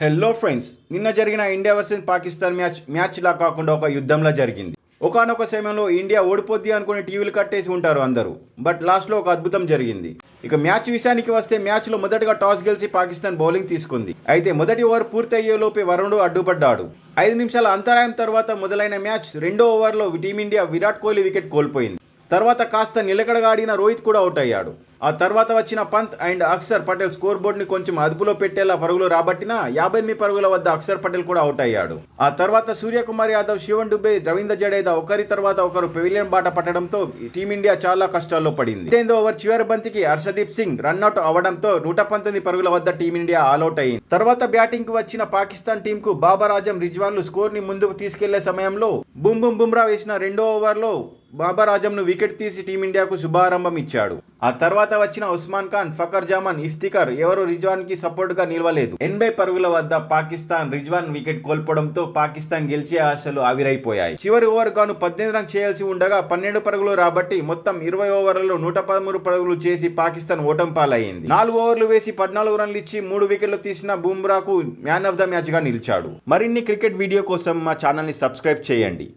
Hello friends నిన్న జరిగిన India versus Pakistan match match లా కాకుండా ఒక యుద్ధంలా జరిగింది. ఒకనొక సమయంలో ఇండియా ఓడిపోద్ది అనుకుని టీవీలు కట్టేసి ఉంటారు అందరూ. బట్ లాస్ట్లో ఒక అద్భుతం జరిగింది. ఇక మ్యాచ్ విషయానికి వస్తే మ్యాచ్లో మొదటగా టాస్ గెలిచి పాకిస్తాన్ బౌలింగ్ తీసుకుంది. అయితే మొదటి ఓవర్ పూర్తయ్యేలోపే వరుణుడు అడ్డుపడ్డాడు. ఐదు నిమిషాల అంతరాయం తర్వాత మొదలైన మ్యాచ్ రెండో ఓవర్లో టీమిండియా విరాట్ కోహ్లీ వికెట్ కోల్పోయింది. తర్వాత కాస్త నిలకడగా ఆడిన రోహిత్ కూడా అవుట్ అయ్యాడు. ఆ తర్వాత వచ్చిన పంత్ అండ్ అక్షర్ పటేల్ స్కోర్ బోర్డుని కొంచెం అదుపులో పెట్టేలా పరుగులు రాబట్టిన యాభై ఎనిమిది పరుగుల వద్ద అక్షర్ పటేల్ కూడా అవుట్ అయ్యాడు. ఆ తర్వాత సూర్యకుమార్ యాదవ్ శివన్ డుబే రవీంద్ర జడేజా ఒకరి తర్వాత ఒకరు పెవిలియన్ బాట పట్టడంతో టీమిండియా చాలా కష్టాల్లో పడింది. ఇదేందో ఓవర్ చివరి బంతికి హర్షదీప్ సింగ్ రన్అట్ అవడంతో నూట పంతొమ్మిది పరుగుల వద్ద టీమిండియా ఆల్అౌట్ అయింది. తర్వాత బ్యాటింగ్కు వచ్చిన పాకిస్తాన్ టీం కు బాబర్ ఆజం రిజ్వాన్లు స్కోర్ని ముందుకు తీసుకెళ్ళే సమయంలో బుమ్ బుమ్ బుమ్రా వేసిన రెండో ఓవర్లో బాబర్ ఆజంను వికెట్ తీసి టీమిండియాకు శుభారంభం ఇచ్చాడు. ఆ తర్వాత వచ్చిన ఉస్మాన్ ఖాన్ ఫకర్ జమాన్ ఇఫ్తికర్ ఎవరు రిజ్వాన్కి సపోర్ట్గా నిలవలేదు. ఎనభై పరుగుల వద్ద పాకిస్తాన్ రిజ్వాన్ వికెట్ కోల్పోవడంతో పాకిస్తాన్ గెలిచే ఆశలు ఆవిరైపోయాయి. చివరి ఓవర్ గాను పద్దెనిమిది రన్ చేయాల్సి ఉండగా పన్నెండు పరుగులు రాబట్టి మొత్తం ఇరవై ఓవర్లలో నూట పదమూడు పరుగులు చేసి పాకిస్తాన్ ఓటం పాలయ్యింది నాలుగు ఓవర్లు వేసి పద్నాలుగు రన్లు ఇచ్చి మూడు వికెట్లు తీసిన బుమ్రాకు మ్యాన్ ఆఫ్ ద మ్యాచ్గా నిలిచాడు. మరిన్ని క్రికెట్ వీడియో కోసం మా ఛానల్ని సబ్స్క్రైబ్ చేయండి.